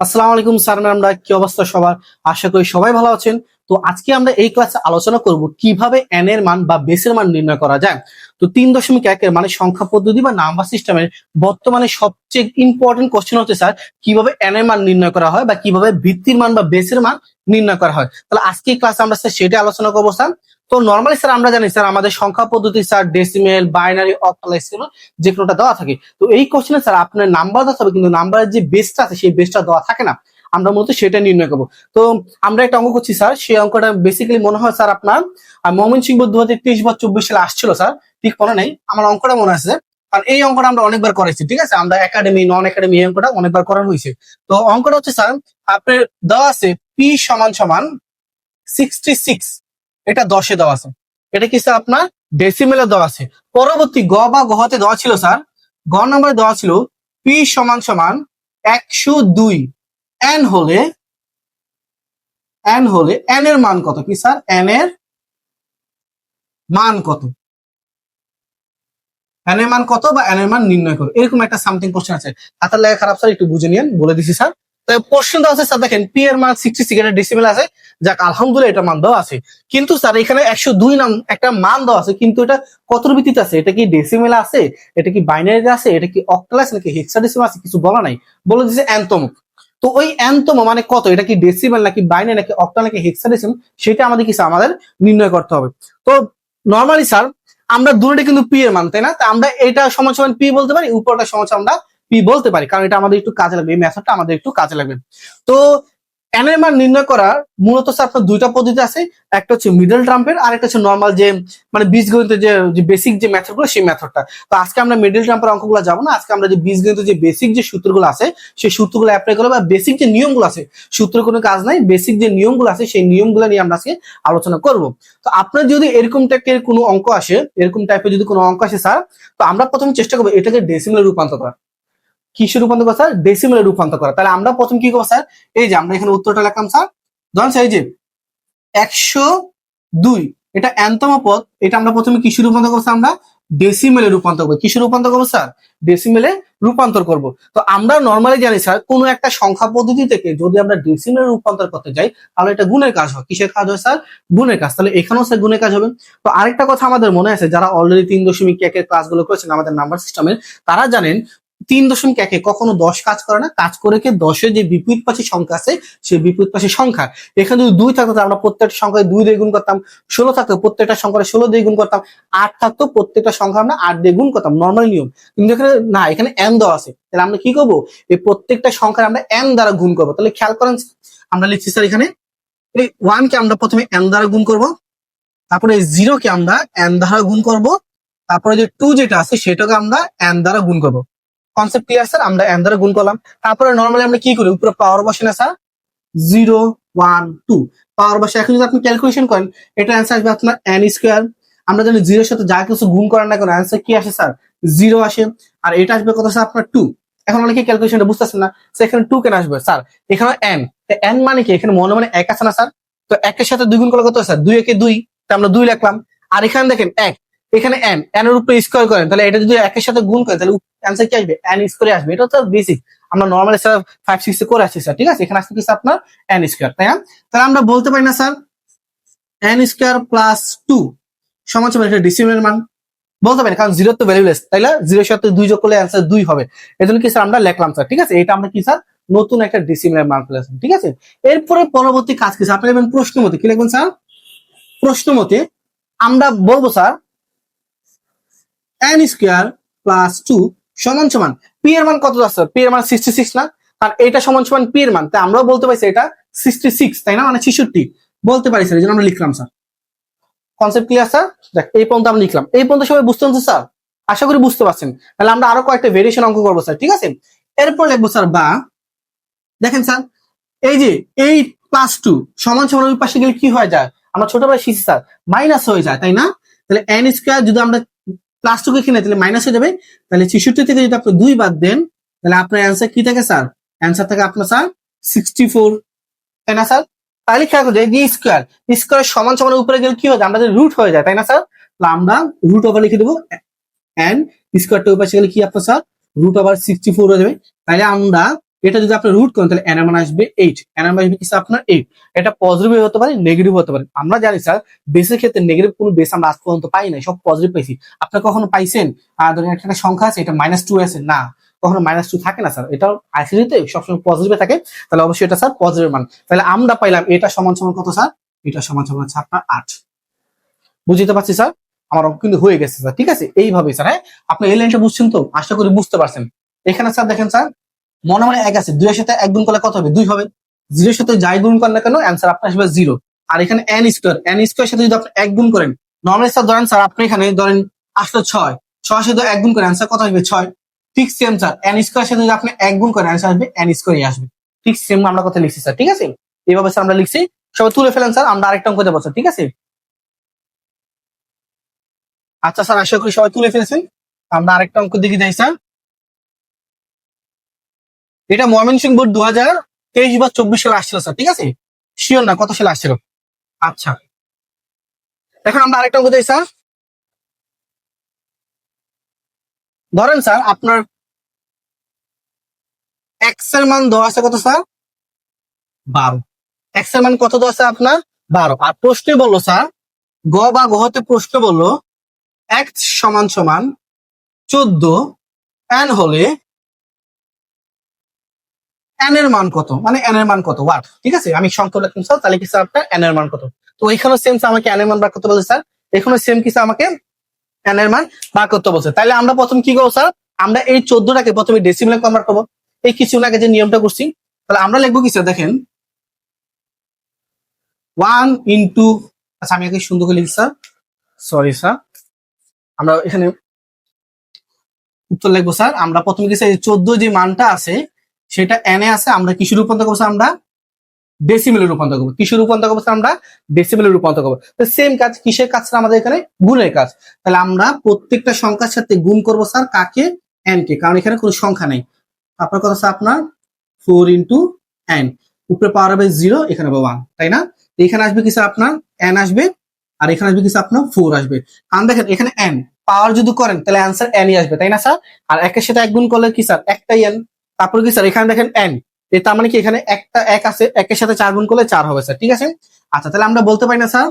আসসালামু আলাইকুম স্যার ম্যামরা কি অবস্থা সবার? আশা করি সবাই ভালো আছেন। তো আজকে আমরা এই ক্লাসে আলোচনা করব কীভাবে এন এর মান বা বেসের মান নির্ণয় করা যায়। তো তিন দশমিক একের মানে সংখ্যা পদ্ধতি বা নাম্বার সিস্টেমের বর্তমানে সবচেয়ে ইম্পর্টেন্ট কোশ্চেন হচ্ছে, স্যার, কীভাবে এন এর মান নির্ণয় করা হয় বা কীভাবে ভিত্তির মান বা বেসের মান নির্ণয় করা হয়। তাহলে আজকে ক্লাসে আমরা, স্যার সেটা আলোচনা করব, স্যার। তো নর্মালি স্যার আমরা জানি স্যার আমাদের সংখ্যা পদ্ধতি স্যার ডেসিমেল বাইনারি অক্টালাইসিমাল যে কোনোটা দেওয়া থাকে। তো এই কোশ্চেনে স্যার আপনার নাম্বার দেওয়া হবে কিন্তু নাম্বারের যে বেসটা আছে, সেই বেসটা দেওয়া থাকে না। আমরা মূলত সেটা নির্ণয় করব। তো আমরা একটা অঙ্ক করছি স্যার সেই অঙ্কটা বেসিক্যালি মনে হয় স্যার আপনার মমিন সিংহ দু হাজার তেইশ বা চব্বিশ সালে আসছিল স্যার ঠিক মনে নেই? আমার অঙ্কটা মনে আছে। কারণ এই অঙ্কটা আমরা অনেকবার করেছি, ঠিক আছে? আমরা একাডেমি নন একাডেমি এই অঙ্কটা অনেকবার করানো হয়েছে। তো অঙ্কটা হচ্ছে স্যার আপনার দেওয়া আছে পি সমান সমান সিক্সটি সিক্স এটা দশে দেওয়া আছে। এটা কি স্যার আপনার? ডেসিমেলে দেওয়া আছে। পরবর্তী গ বা গহতে দেওয়া ছিল, স্যার। গ নম্বরে দেওয়া ছিল পি সমান সমান একশো দুই। এন হলে এন হলে এন এর মান কত কি, স্যার? এন এর মান কত? এন এর মান কত বা এন এর মান নির্ণয় করো। এরকম একটা সামথিং কোশ্চেন আছে। হাতের লেখা খারাপ, স্যার, একটু বুঝে নিন বলে দিছি, স্যার। তাই আছে স্যার দেখেন পি এর মান সিক্সটি সিক্স ডিসিমেল আছে। যাক, আলহামদুলিল্লাহ এটা মান দেওয়া আছে। কিন্তু স্যার, এখানে একশো দুই নাম, একটা মান দেওয়া আছে, কিন্তু এটা কতর ভিত্তিতে আছে? এটা কি ডেসিমেল আছে? এটা কি আছে? এটা কি নাকি হেক্সাডেসিমাল আছে? কিছু বলা নাই। বলে দিছে এনতম তো ওই এনতম মানে কত? এটা কি ডেসিমেল নাকি বাইনারি নাকি অক্টাল নাকি হেক্সাডেসিমাল সেটা আমাদের কিছু আমাদের নির্ণয় করতে হবে। তো নর্মালি স্যার, আমরা দূরে কিন্তু পি এর মান, তাই না? আমরা এটা সমান সমান পি বলতে পারি, উপরটা সমান আমরা পি বলতে পারি, কারণ এটা আমাদের একটু কাজে লাগবে, এই মেথডটা আমাদের একটু কাজে লাগবে। তো এন এর মান নির্ণয় করার মূলত স্যার আপনার দুইটা পদ্ধতি আছে, একটা হচ্ছে মিডল ট্রাম্পের আর একটা হচ্ছে নর্মাল যে মানে বীজগণিতের যে বেসিক যে মেথডগুলো সেই মেথডটা তো আজকে আমরা মিডল ট্রাম্পের অঙ্কগুলো যাব না, আজকে আমরা যে বীজগণিতের যে বেসিক যে সূত্রগুলো আছে, সেই সূত্রগুলো অ্যাপ্লাই করব বা বেসিক যে নিয়মগুলো আছে সূত্রের কোনো কাজ নাই বেসিক যে নিয়মগুলো আছে, সেই নিয়মগুলো নিয়ে আমরা আজকে আলোচনা করব। তো আপনার যদি এরকম টাইপের কোনো অঙ্ক আসে, এরকম টাইপের যদি কোনো অঙ্ক আসে স্যার তো আমরা প্রথমে চেষ্টা করব এটাকে ডেসিমেলে রূপান্তর করা কিসে রূপান্তর করা, স্যার? ডেসিমেলে রূপান্তর করা। তাহলে আমরা প্রথম কি করব, স্যার? এই যে আমরা এখানে উত্তরটা লিখলাম স্যার। ধরেন, স্যার, এই যে একশো দুই, এটা এনতম পদ, এটা আমরা প্রথমে কিসে রূপান্তর করব? আমরা? ডেসিমেলে রূপান্তর করব। কিসে রূপান্তর করব, স্যার? ডেসিমেলে রূপান্তর করব। তো আমরা নর্মালি জানি, স্যার, কোনো একটা সংখ্যা পদ্ধতি থেকে যদি আমরা ডেসিমেলে রূপান্তর করতে যাই, তাহলে এটা গুণের কাজ হয়। কিসের কাজ হয়, স্যার? গুণের কাজ। তাহলে এখানেও, স্যার, গুণের কাজ হবে। তো আরেকটা কথা আমাদের মনে আছে, যারা অলরেডি তিন দশমিক একের ক্লাসগুলো করেছেন, আমাদের নাম্বার সিস্টেমের তারা জানেন তিন দশমিক একে কখনো দশ কাজ করে না, কাজ করে কে দশের যে বিপরীত পাশে সংখ্যা আছে, সেই বিপরীত পাশে সংখ্যা। এখানে যদি দুই থাকতো আমরা প্রত্যেকটা সংখ্যায় দুই দিয়ে গুণ করতাম। ষোলো থাকতো, প্রত্যেকটা সংখ্যায় ষোলো দিয়ে গুণ করতাম। আট থাকতো, প্রত্যেকটা সংখ্যা আমরা আট দিয়ে গুণ করতাম। নর্মাল নিয়ম। কিন্তু এখানে না, এখানে এন দেওয়া আছে। তাহলে আমরা কি করব? এই প্রত্যেকটা সংখ্যায় আমরা এন দ্বারা গুণ করব। তাহলে খেয়াল করেন, আমরা লিখছি স্যার এখানে, এই ওয়ান কে আমরা প্রথমে এন দ্বারা গুণ করব, তারপরে জিরো কে আমরা এন দ্বারা গুণ করব, তারপরে যে টু যেটা আছে, সেটাকে আমরা এন দ্বারা গুণ করব। কনসেপ্ট ক্লিয়ার স্যার আমরা এন দ্বারা গুণ করলাম। তারপরে নর্মালি আমরা কি করি? উপরে পাওয়ার বসে না sir zero one two power বসে, এখন যদি আপনি ক্যালকুলেশন করেন, এটা অ্যান্সার আসবে আপনার এন স্কোয়ার আমরা জানি জিরোর সাথে যা কিছু গুণ করেন না কেন অ্যান্সার কি আসে স্যার জিরো আসে। আর এটা আসবে কত স্যার আপনার টু এখন অনেকে ক্যালকুলেশনটা বুঝতেছেন না এখানে টু কেন আসবে স্যার এখানে এন এন মানে কি? এখানে মনে মানে এক আছে না স্যার তো একের সাথে দুই গুণ করলে কত স্যার দুই একে দুই। তা আমরা দুই লিখলাম। আর এখানে দেখেন, এক। এখানে এন এন এর উপরে স্কোয়ার করেন, তাহলে এটা যদি একের সাথে গুণ করেন, তাহলে অ্যান্সার কি আসবে? এন স্কোয়ারে আসবে, এটা তো বেসিক আমরা নর্মালি স্যার ফাইভ সিক্স করে আসছি স্যার ঠিক আছে? এখানে আসতে কিছু আপনার এন স্কোয়ার তাই না? তাহলে আমরা বলতে পারি না sir N square plus two সমান সমান এটা ডিসিমের মান। বলতে পারি কারণ জিরো তো ভ্যালুলেস তাই না? জিরোর সাথে দুই যোগ করলে অ্যান্সার দুই হবে। এই জন্য কি স্যার আমরা লিখলাম স্যার ঠিক আছে? এটা আমরা কি স্যার নতুন একটা ডিসিমের মান ফেলেছেন ঠিক আছে? এরপরে পরবর্তী কাজ কি স্যার আপনি লিখবেন প্রশ্ন মতে কি লিখবেন স্যার প্রশ্ন মতে আমরা বলব sir N square plus two সমান সমান পি এর মান কত আছে পি এর মান সিক্সটি সিক্স না? আর এটা সমান সমান পি এর মান। তাই আমরাও বলতে পারছি এটা সিক্সটি সিক্স তাই না? মানে ছেষট্টি। বলতে পারি স্যার, এই আমরা লিখলাম স্যার। Concept clear sir? দেখ, এই পর্যন্ত আমরা লিখলাম। এই পর্যন্ত সবাই বুঝতে পারছেন স্যার? আশা করি বুঝতে পারছেন। তাহলে আমরা আরও কয়েকটা ভেরিয়েশন অঙ্ক করব, স্যার, ঠিক আছে? এরপর লিখব স্যার, বা, দেখেন, স্যার, এই যে এইট প্লাস টু সমান সমান ওই পাশে গেলে কি হয়ে যায়? আমরা ছোটবেলায় শিখছি, স্যার মাইনাস হয়ে যায়, তাই না? তাহলে এন স্কোয়ার যদি আমরা প্লাস টু কে কিনে তাহলে মাইনাস হয়ে যাবে। তাহলে ছেষট্টি থেকে যদি আপনি দুই বাদ দেন, তাহলে আপনার অ্যান্সার কি থাকে স্যার অ্যান্সার থাকে আপনার স্যার সিক্সটি ফোর তাই না স্যার তাহলে খেয়াল করছে যে স্কোয়ার স্কোয়ার সমান সমান উপরে গেলে কি যায়? আমাদের রুট হয়ে যায়, তাই না স্যার তাহলে আমরা রুট ওভার লিখে দেবো। অ্যান্ড স্কোয়ারটা ওই পাশে গেলে কি আপনার sir root over sixty four হয়ে যাবে। তাহলে আমরা এটা যদি আপনি রুট করেন, তাহলে এর মান আসবে এইট এর আসবে কিছু আপনার এইট এটা পজিটিভ হতে পারে নেগেটিভ হতে পারে। আমরা জানি স্যার বেসের ক্ষেত্রে নেগেটিভ কোনো বেস আমরা আজ পর্যন্ত পাই নাই, সব পজিটিভ পাইছি। আপনি কখনো পাইছেন? আর ধরেন একটা একটা সংখ্যা আছে, এটা মাইনাস টু আছে, না। কখনো মাইনাস টু থাকে না স্যার এটা আইসিডিতে সবসময় পজিটিভে থাকে, তাহলে অবশ্যই এটা স্যার পজিটিভ মান। তাহলে আমরা পাইলাম, এটা সমান সমান কত স্যার এটা সমান সমান হচ্ছে আপনার আট। বুঝতে পারছি স্যার আমার অঙ্ক কিন্তু হয়ে গেছে স্যার ঠিক আছে? এইভাবে স্যার হ্যাঁ? আপনি এই লাইনটা বুঝছেন তো? আশা করি বুঝতে পারছেন। এখানে স্যার দেখেন স্যার মনে মনে এক আছে, দুইয়ের সাথে এক গুণ করলে কত হবে? দুই হবে। জিরোর সাথে যাই গুণ করেন না কেন অ্যান্সার আপনার আসবে জিরো আর এখানে এন স্কোয়ার এন স্কোয়ার সাথে যদি আপনি এক গুণ করেন নর্মালি স্যার ধরেন স্যার আপনি এখানে ধরেন আসলো ছয়। ছয় সাথে এক গুণ করেন অ্যান্সার কত আসবে? ছয়। ঠিক সেম স্যার এন স্কোয়ার সাথে যদি আপনি এক গুণ করেন অ্যান্সার আসবে এন স্কোয়ারই আসবে। ঠিক সেম আমরা কথা লিখছি স্যার ঠিক আছে? এইভাবে স্যার আমরা লিখছি। সবাই তুলে ফেলেন স্যার আমরা আরেকটা অঙ্ক দেবো স্যার ঠিক আছে? আচ্ছা স্যার আশা করি সবাই তুলে ফেলেছেন। আমরা আরেকটা অঙ্ক দিকে যাই স্যার এটা ময়মনসিংহ বোর্ড দু হাজার তেইশ বা চব্বিশ সালে আসছিল স্যার ঠিক আছে? শিওর না, কত সালে আসছিল আচ্ছা। এখন আমরা আরেকটা অঙ্ক স্যার ধরেন স্যার আপনার এক্সের মান দেওয়া আছে কত স্যার বারো। এক্সের মান কত দেওয়া আছে আপনার? বারো। আর প্রশ্নে বলল স্যার গ বা গহতে প্রশ্ন বলল এক্স সমান সমান চোদ্দ এন হলে এন এর মান কত? মানে এন এর মান কত? ওয়াট ঠিক আছে? আমি সংখ্যা লিখলাম স্যার তাহলে কি স্যার আপনার এন এর মান কত? তো এখানেও সেম আমাকে এন এর মান বার করতে বলছে স্যার এখানেও সেম কিছু আমাকে এন এর মান বার করতে বলছে। তাহলে আমরা প্রথম কি করব স্যার আমরা এই চোদ্দটাকে প্রথমে ডেসিমেলে কনভার্ট করব। এই কিছু আগে যে নিয়মটা করছি, তাহলে আমরা লিখব কি স্যার দেখেন। ওয়ান ইন্টু আচ্ছা আমি আগে সুন্দর করে লিখি স্যার সরি স্যার আমরা এখানে উত্তর লিখব স্যার আমরা প্রথমে কি স্যার চোদ্দ যে মানটা আছে সেটা এনে আছে, আমরা কিসে রূপান্তর করব আমরা? ডেসিমেলে রূপান্তর করব। কিসে রূপান্তর করব আমরা? ডেসিমেলে রূপান্তর করব। তো সেম কাজ, কিসের কাজ আমাদের এখানে? গুণের কাজ। তাহলে আমরা প্রত্যেকটা সংখ্যার সাথে গুণ করব স্যার কাকে? এন কে, কারণ এখানে কোনো সংখ্যা নেই। আপনার কথা স্যার আপনার? ফোর ইন্টু এন উপরে পাওয়ার হবে জিরো এখানে হবে ওয়ান তাই না? এখানে আসবে কি স্যার আপনার? এন আসবে, আর এখানে আসবে কি স্যার আপনার? ফোর আসবে। কারণ দেখেন, এখানে এন পাওয়ার যদি করেন, তাহলে অ্যান্সার এনই আসবে, তাই না স্যার? আর একের সাথে এক গুণ করলে কি স্যার? একটাই এন তারপরে কি স্যার এখানে দেখেন এন তার মানে কি এখানে একটা এক আছে, একের সাথে চার গুণ করলে চার হবে স্যার ঠিক আছে? আচ্ছা তাহলে আমরা বলতে পারি না স্যার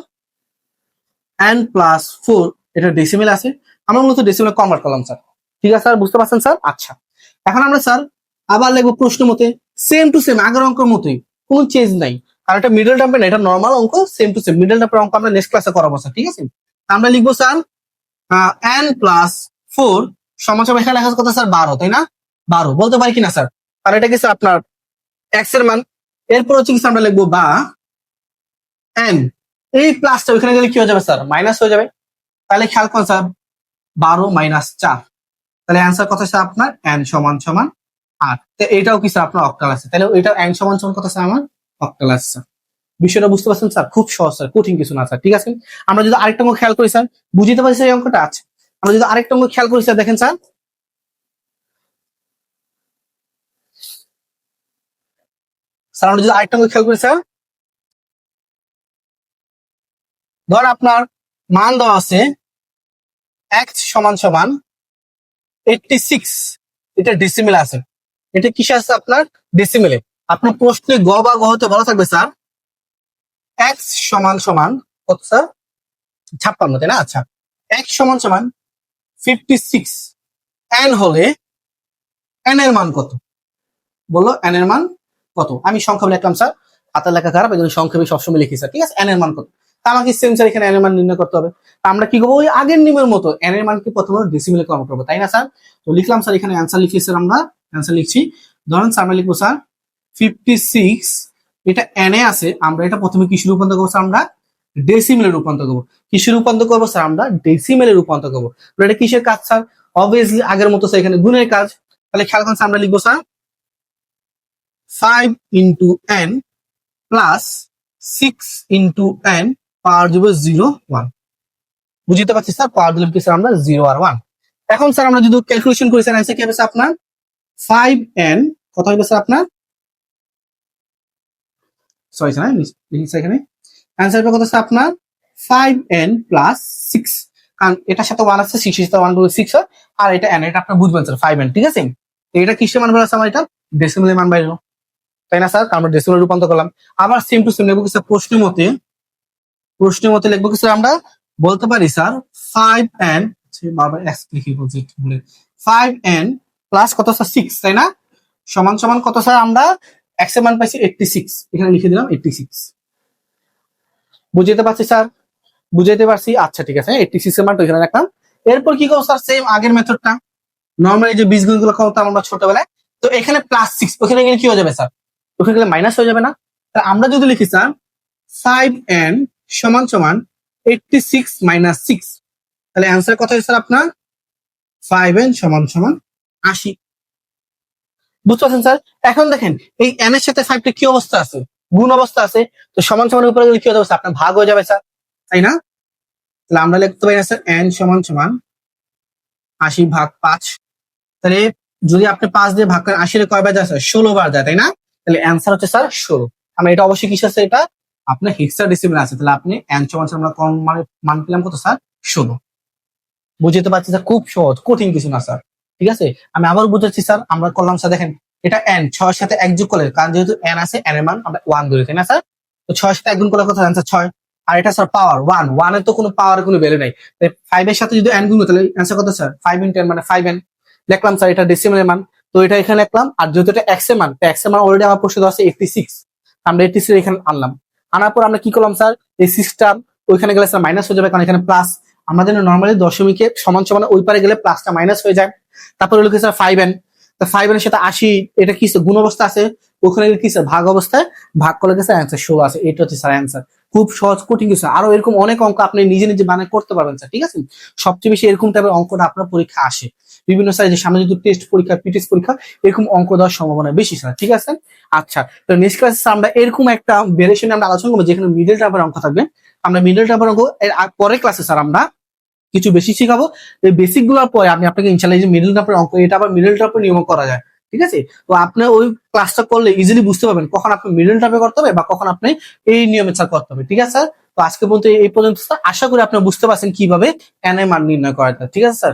এন প্লাস ফোর এটা ডেসিমেল আছে, আমরা মূলত ডেসিমেল কনভার্ট করলাম স্যার ঠিক আছে স্যার বুঝতে পারছেন স্যার আচ্ছা এখন আমরা স্যার আবার লিখব প্রশ্ন মতে সেম টু সেম আগের অঙ্কের মতোই, কোনো চেঞ্জ নাই, কারণ এটা মিডল টার্মে না, এটা নর্মাল অঙ্ক সেম টু সেম মিডল টার্মের অঙ্ক আমরা নেক্সট ক্লাসে করাবো স্যার ঠিক আছে? আমরা লিখব স্যার এন প্লাস ফোর সমান সমান এখানে লেখা কত স্যার বারো, তাই না? বারো, বলতে পারি কিনা স্যার আর এটা কি স্যার আপনার এক্সের মান। এরপর হচ্ছে কি আমরা লিখব বা এন এই প্লাসটা ওইখানে গেলে কি হয়ে যাবে স্যার মাইনাস হয়ে যাবে। তাহলে খেয়াল করুন স্যার বারো মাইনাস চার। তাহলে অ্যান্সার কত স্যার আপনার? এন সমান সমান আট। এটাও কি স্যার আপনার অক্টাল আছে। তাহলে এটা এন সমান সমান কত স্যার আমার? অক্টাল স্যার বিষয়টা বুঝতে পারছেন স্যার খুব সহজ স্যার কঠিন কিছু না স্যার ঠিক আছে? আমরা যদি আরেকটা খেয়াল করি স্যার বুঝতে পারছি স্যার এই অঙ্কটা আছে। আমরা যদি আরেকটা খেয়াল করি স্যার দেখেন স্যার স্যার যদি আরেকটা অঙ্ক খেয়াল করি, স্যার। ধর আপনার মান দেওয়া আছে এক্স সমান সমান এইটটি সিক্স এটা ডেসিমেল আছে। এটা কিসে আছে আপনার? ডেসিমেলে আপনার প্রশ্নে গ বা গ হতে বলা থাকবে, স্যার। এক্স সমান সমান কত, স্যার? ছাপ্পান্ন, তাই না? আচ্ছা। এক্স সমান সমান ফিফটি সিক্স এন হলে এন এর মান কত? বলল এন এর মান? কত? আমি সংখ্যা লিখলাম, স্যার। হাতের লেখা খারাপ এই জন্য সংক্ষেপে সবসময় লিখি, স্যার, ঠিক আছে? এন এর মান কত? আমাকে সেম স্যার, এখানে এন এর মান নির্ণয় করতে হবে। তা আমরা কি করব? ওই আগের নিয়মের মতো এন এর মানকে প্রথমে ডেসিমেলে কনভার্ট করব, তাই না, স্যার? তো লিখলাম, স্যার, এখানে অ্যান্সার লিখি, স্যার, আমরা। অ্যান্সার লিখছি। ধরেন, স্যার, আমরা লিখব, স্যার ফিফটি সিক্স এটা এন এ আছে, আমরা এটা প্রথমে কিসে রূপান্তর করব, স্যার, আমরা? ডেসিমেলে রূপান্তর করব। কিসে রূপান্তর করব, স্যার, আমরা ডেসিমেলে রূপান্তর করব। এটা কিসের কাজ, স্যার? অবভিয়াসলি আগের মতো, স্যার, এখানে গুণের কাজ। তাহলে খেয়াল করুন, স্যার, আমরা লিখব, sir five into N plus six into N power দিব জিরো ওয়ান বুঝতে পারছি স্যার পাওয়ার দিলাম কি স্যার আমরা জিরো আর ওয়ান এখন স্যার আমরা যদি ক্যালকুলেশন করি স্যার কি হবে স্যার আপনার? ফাইভ এন কত হবে স্যার আপনার? সরি স্যার লিখি স্যার এখানে। অ্যান্সার হবে কত স্যার আপনার? ফাইভ এন প্লাস সিক্স কারণ এটার সাথে ওয়ান আছে সিক্স সাথে ওয়ান করে সিক্স আর এটা এন এটা আপনার বুঝবেন স্যার ফাইভ এন ঠিক আছে? এটা কিসের মান বলা আছে, আমার এটা? ডেসিমেলের মান বাইরে তাই না, স্যার? আমরা ডেসিমেল রূপান্তর করলাম। আবার সেম টু সেম লিখব কি, স্যার? প্রশ্ন মতে প্রশ্ন মতে লিখব কি, স্যার, আমরা? বলতে পারি, স্যার ফাইভ এন বারবার এক্স লিখে বলছি ভুলে। ফাইভ এন প্লাস কত, স্যার? সিক্স তাই না? সমান সমান কত, স্যার, আমরা? এক্সের মান পাইছি এইটটি সিক্স এখানে লিখে দিলাম এইটটি সিক্স বুঝতে পারছি, স্যার? বুঝাইতে পারছি? আচ্ছা ঠিক আছে এইটটি সিক্স এর মান তো এখানে রাখলাম। এরপর কি করব, স্যার? সেম আগের মেথডটা নর্মালি যে বীজগুলো গুলো করতাম আমরা ছোটবেলায়। তো এখানে প্লাস সিক্স ওখানে গেলে কি হয়ে যাবে, স্যার? ওখানে গেলে মাইনাস হয়ে যাবে না। তা আমরা যদি লিখি স্যার ফাইভ এন সমান সমান এইটটি সিক্স মাইনাস সিক্স তাহলে অ্যান্সার কত স্যার আপনার? ফাইভ এন সমান সমান আশি। বুঝতে পারছেন স্যার এখন দেখেন, এই এন এর সাথে ফাইভটা কি অবস্থা আছে? গুণ অবস্থা আছে। তো সমান সমান উপরে গেলে কি হতে আপনার ভাগ হয়ে যাবে স্যার তাই না? তাহলে আমরা লিখতে পারি স্যার এন সমান সমান আশি ভাগ পাঁচ। তাহলে যদি আপনি পাঁচ দিয়ে ভাগ করেন, আশির কয় বার যায় স্যার ষোলো বার যায়, তাই না? তাহলে অ্যান্সার হচ্ছে স্যার ষোলো আমরা এটা অবশ্যই কিসে আছে এটা? আপনার হেক্সা ডিসিমিল আছে। তাহলে আপনি সমান আমরা কম মানে মান পেলাম কত স্যার ষোলো বুঝতে পারছি স্যার খুব সহজ, কঠিন কিছু না স্যার ঠিক আছে? আমি আবার বুঝাচ্ছি স্যার আমরা করলাম স্যার দেখেন, এটা এন ছয়ের সাথে এক যোগ করলে, কারণ যেহেতু এন আছে এন এর মান আমরা ওয়ান ধরি, তাই না স্যার তো ছয়ের সাথে এক গুণ করলে কত অ্যান্সার ছয়। আর এটা স্যার পাওয়ার ওয়ান ওয়ানের তো কোনো পাওয়ার কোনো ভ্যালু নাই। ফাইভ এর সাথে যদি এন গুণ তাহলে অ্যান্সার কত স্যার ফাইভ ইন টেন মানে ফাইভ এন লিখলাম স্যার এটা ডেসিমেলের মান। তো এটা এখানে লিখলাম আর যেহেতু এটা এক্স মান, তো এক্স মান অলরেডি আমার প্রশ্ন আছে এইটটি সিক্স আমরা এইটটি সিক্স এখানে আনলাম। আনার পর আমরা কি করলাম স্যার? এই সিক্সটা ওইখানে গেলে স্যার মাইনাস হয়ে যাবে, কারণ এখানে প্লাস আমাদের নর্মালি দশমিকে সমান সমান ওই পারে গেলে প্লাসটা মাইনাস হয়ে যায়। তারপরে কি স্যার ফাইভ এন ফাইভ এর সাথে আশি, এটা কি গুণ অবস্থা আছে। ওখানে কি স্যার? ভাগ অবস্থায় ভাগ করলে স্যার অ্যান্সার ষোলো আছে। এটা হচ্ছে স্যার অ্যান্সার খুব সহজ কঠিন কিছু। আরও এরকম অনেক অঙ্ক আপনি নিজে নিজে বানায় করতে পারবেন স্যার ঠিক আছে? সবচেয়ে বেশি এরকম টাইপের অঙ্কটা আপনার পরীক্ষা আসে। বিভিন্ন সাইজের সামনে যদি টেস্ট পরীক্ষা পিটিএস পরীক্ষা, এরকম অঙ্ক দেওয়ার সম্ভাবনা বেশি স্যার ঠিক আছে? আচ্ছা তো নেক্সট ক্লাসে আমরা এরকম একটা ভেরিয়েশন আমরা আলোচনা করব, যেখানে মিডল টাইপের অঙ্ক থাকবে। আমরা মিডল টাইপের অঙ্ক, এর পরের ক্লাসে স্যার আমরা কিছু বেশি শিখাবো। এই বেসিকগুলোর পরে আমি আপনাকে ইনশাল্লাহ যে মিডল টাইপের অঙ্ক, এটা আবার মিডল টাইপের নিয়ম করা যায়। ঠিক আছে? তো আপনি ওই ক্লাসটা করলে ইজিলি বুঝতে পারবেন কখন আপনি মিডল টাইপে করতে হবে বা কখন আপনি এই নিয়মে স্যার করতে হবে, ঠিক আছে স্যার তো আজকে পর্যন্ত এই পর্যন্ত আশা করি আপনি বুঝতে পারছেন কীভাবে এনএম আর নির্ণয় করা যায়, ঠিক আছে স্যার